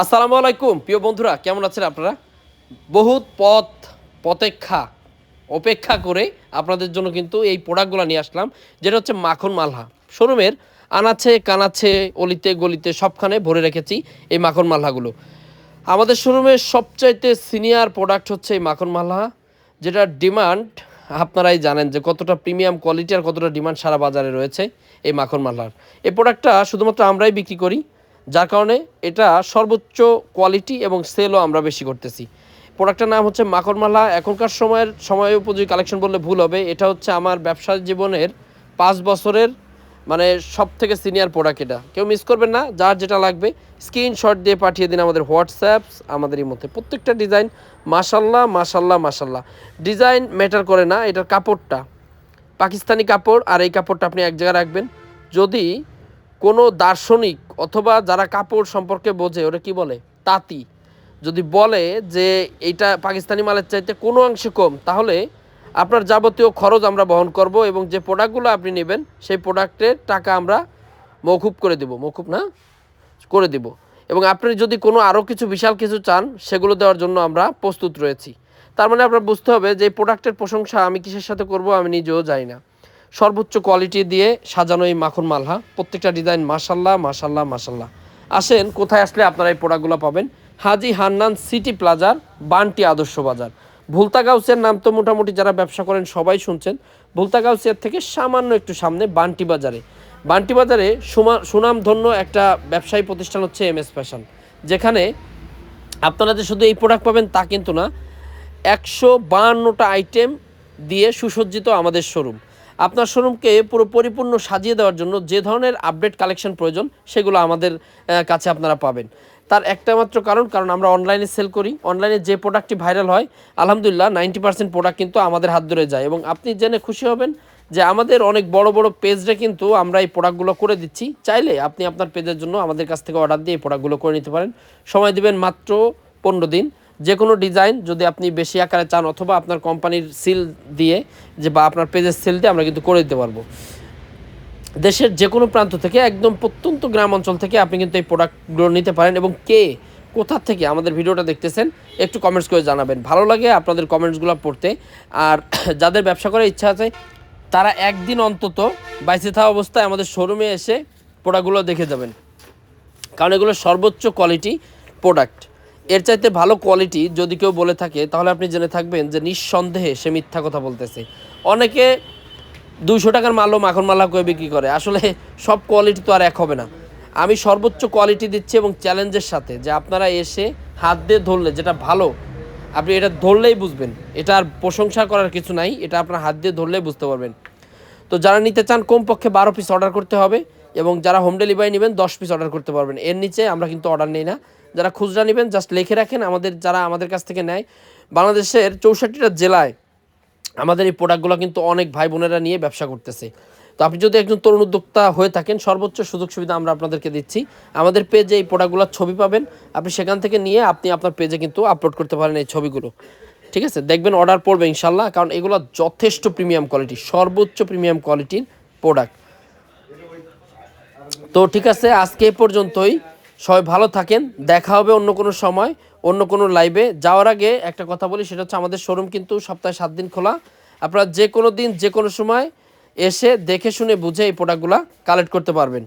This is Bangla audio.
আসসালামু আলাইকুম, প্রিয় বন্ধুরা, কেমন আছেন আপনারা? বহুত পথ পতেক্ষা অপেক্ষা করে আপনাদের জন্য কিন্তু এই প্রোডাক্টগুলো নিয়ে আসলাম, যেটা হচ্ছে মাখন মালহা। শোরুমের আনাছে কানাচ্ছে অলিতে, গলিতে সবখানে ভরে রেখেছি এই মাখন মালহাগুলো। আমাদের শোরুমের সবচাইতে সিনিয়র প্রোডাক্ট হচ্ছে এই মাখন মালহা, যেটা ডিমান্ড, আপনারাই জানেন যে কতটা প্রিমিয়াম কোয়ালিটি আর কতটা ডিমান্ড সারা বাজারে রয়েছে এই মাখন মালহার। এই প্রোডাক্টটা শুধুমাত্র আমরাই বিক্রি করি যার কারণে এটা সর্বোচ্চ কোয়ালিটি এবং সেলও আমরা বেশি করতেছি। প্রোডাক্টটার নাম হচ্ছে মাখন মালা এখনকার সময়ের, সময় উপযোগী কালেকশন বললে ভুল হবে। এটা হচ্ছে আমার ব্যবসা জীবনের পাঁচ বছরের মানে সব থেকে সিনিয়র প্রোডাক্ট এটা। কেউ মিস করবেন না। যার যেটা লাগবে স্ক্রিনশট দিয়ে পাঠিয়ে দিন আমাদের হোয়াটসঅ্যাপ আমাদের এই মধ্যে প্রত্যেকটা ডিজাইন মাশাল্লাহ মাশাল্লাহ মাশাল্লাহ ডিজাইন ম্যাটার করে না। এটার কাপড়টা, পাকিস্তানি কাপড়। আর এই কাপড়টা আপনি এক জায়গায় রাখবেন। যদি কোনো দার্শনিক অথবা যারা কাপড় সম্পর্কে বোঝে, ওরা কি বলে? তাঁতি। যদি বলে যে এইটা পাকিস্তানি মালের চাইতে কোনো অংশে কম, তাহলে আপনার যাবতীয় খরচ আমরা বহন করব এবং যে প্রোডাক্টগুলো আপনি নেবেন, সেই প্রোডাক্টের টাকা আমরা মৌকুব করে দেব। মৌকুব না? করে দিব। এবং আপনি যদি কোনো আরও কিছু বিশাল কিছু চান, সেগুলো দেওয়ার জন্য আমরা প্রস্তুত রয়েছি। তার মানে আপনার বুঝতে হবে যে প্রোডাক্টের প্রশংসা আমি কিসের সাথে করব, আমি নিজেও জানি না। সর্বোচ্চ কোয়ালিটি দিয়ে সাজানো এই মাখন মালহা। প্রত্যেকটা ডিজাইন মাসাল্লাহ মাসাল্লাহ মাসাল্লাহ আসেন, কোথায় আসলে আপনারা এই প্রোডাক্টগুলো পাবেন? হাজি হান্নান সিটি প্লাজার, বান্টি আদর্শ বাজার। ভুলতা গাউসের নাম তো মোটামুটি যারা ব্যবসা করেন সবাই শুনছেন। ভুলতা গাউসের থেকে সামান্য একটু সামনে বান্টি বাজারে। বান্টি বাজারে সুনামধন্য একটা ব্যবসায়ী প্রতিষ্ঠান হচ্ছে এম এস ফ্যাশন যেখানে আপনারা যে শুধু এই প্রোডাক্ট পাবেন তা কিন্তু না, একশো বাহান্নটা আইটেম দিয়ে সুসজ্জিত আমাদের শোরুম আপনার শোরুমকে পুরো পরিপূর্ণ সাজিয়ে দেওয়ার জন্য যে ধরনের আপডেট কালেকশন প্রয়োজন, সেগুলো আমাদের কাছে আপনারা পাবেন। তার একটা মাত্র কারণ কারণ আমরা অনলাইনে সেল করি। অনলাইনে যে প্রোডাক্টটি ভাইরাল হয়, আলহামদুলিল্লাহ নাইনটি পার্সেন্ট প্রোডাক্ট কিন্তু আমাদের হাত ধরে যায় এবং আপনি জেনে খুশি হবেন যে আমাদের অনেক বড় বড় পেজরে কিন্তু আমরা এই প্রোডাক্টগুলো করে দিচ্ছি। চাইলে আপনি আপনার পেজের জন্য আমাদের কাছ থেকে অর্ডার দিয়ে এই প্রোডাক্টগুলো করে নিতে পারেন। সময় দিবেন মাত্র পনেরো দিন। যে কোনো ডিজাইন যদি আপনি বেশি আকারে চান অথবা আপনার কোম্পানির সিল দিয়ে যে বা আপনার পেজের সিল দিয়ে আমরা কিন্তু করে দিতে পারব। দেশের যে কোনো প্রান্ত থেকে একদম প্রত্যন্ত গ্রাম অঞ্চল থেকে আপনি কিন্তু এই প্রোডাক্টগুলো নিতে পারেন এবং কে কোথা থেকে আমাদের ভিডিওটা দেখতেছেন একটু কমেন্টস করে জানাবেন। ভালো লাগে আপনাদের কমেন্টসগুলো পড়তে। আর যাদের ব্যবসা করার ইচ্ছা আছে, তারা একদিন অন্তত বাইসে থাকা অবস্থায় আমাদের শোরুমে এসে প্রোডাক্টগুলো দেখে যাবেন। কারণ এগুলো সর্বোচ্চ কোয়ালিটি প্রোডাক্ট এর চাইতে ভালো কোয়ালিটি যদি কেউ বলে থাকে, তাহলে আপনি জেনে থাকবেন যে নিঃসন্দেহে সে মিথ্যা কথা বলতেছে। অনেকে দুশো টাকার মালও মাখন মালা করে বিক্রি করে। আসলে সব কোয়ালিটি তো আর এক হবে না। আমি সর্বোচ্চ কোয়ালিটি দিচ্ছি এবং চ্যালেঞ্জের সাথে যে আপনারা এসে হাত দিয়ে ধরলে যেটা ভালো, আপনি এটা ধরলেই বুঝবেন। এটা আর প্রশংসা করার কিছু নাই, এটা আপনার হাত দিয়ে ধরলেই বুঝতে পারবেন। তো যারা নিতে চান, কমপক্ষে বারো পিস অর্ডার করতে হবে। এবং যারা হোম ডেলিভারি নেবেন, দশ পিস অর্ডার করতে পারবেন। এর নিচে আমরা কিন্তু অর্ডার নেই না। যারা খুচরা নেবেন জাস্ট লিখে রাখেন, আমাদের যারা আমাদের কাছ থেকে নেয়। বাংলাদেশের চৌষট্টিটা জেলায় আমাদের এই প্রোডাক্টগুলো কিন্তু অনেক ভাই বোনেরা নিয়ে ব্যবসা করতেছে। তো আপনি যদি একজন তরুণ উদ্যোক্তা হয়ে থাকেন, সর্বোচ্চ সুযোগ সুবিধা আমরা আপনাদেরকে দিচ্ছি। আমাদের পেজে এই প্রোডাক্টগুলোর ছবি পাবেন। আপনি সেখান থেকে নিয়ে আপনি আপনার পেজে কিন্তু আপলোড করতে পারেন এই ছবিগুলো। ঠিক আছে? দেখবেন অর্ডার পড়বে ইনশাল্লাহ কারণ এগুলো যথেষ্ট প্রিমিয়াম কোয়ালিটি সর্বোচ্চ প্রিমিয়াম কোয়ালিটির প্রোডাক্ট তো ঠিক আছে, আজকে এ পর্যন্তই। সবাই ভালো থাকেন, দেখা হবে অন্য কোনো সময়, অন্য কোনো লাইভে যাওয়ার আগে একটা কথা বলি, সেটা হচ্ছে আমাদের শোরুম কিন্তু সপ্তাহে সাত দিন খোলা। আপনারা যে কোনো দিন, যে কোনো সময় এসে দেখে শুনে বুঝে এই প্রোডাক্টগুলো কালেক্ট করতে পারবেন।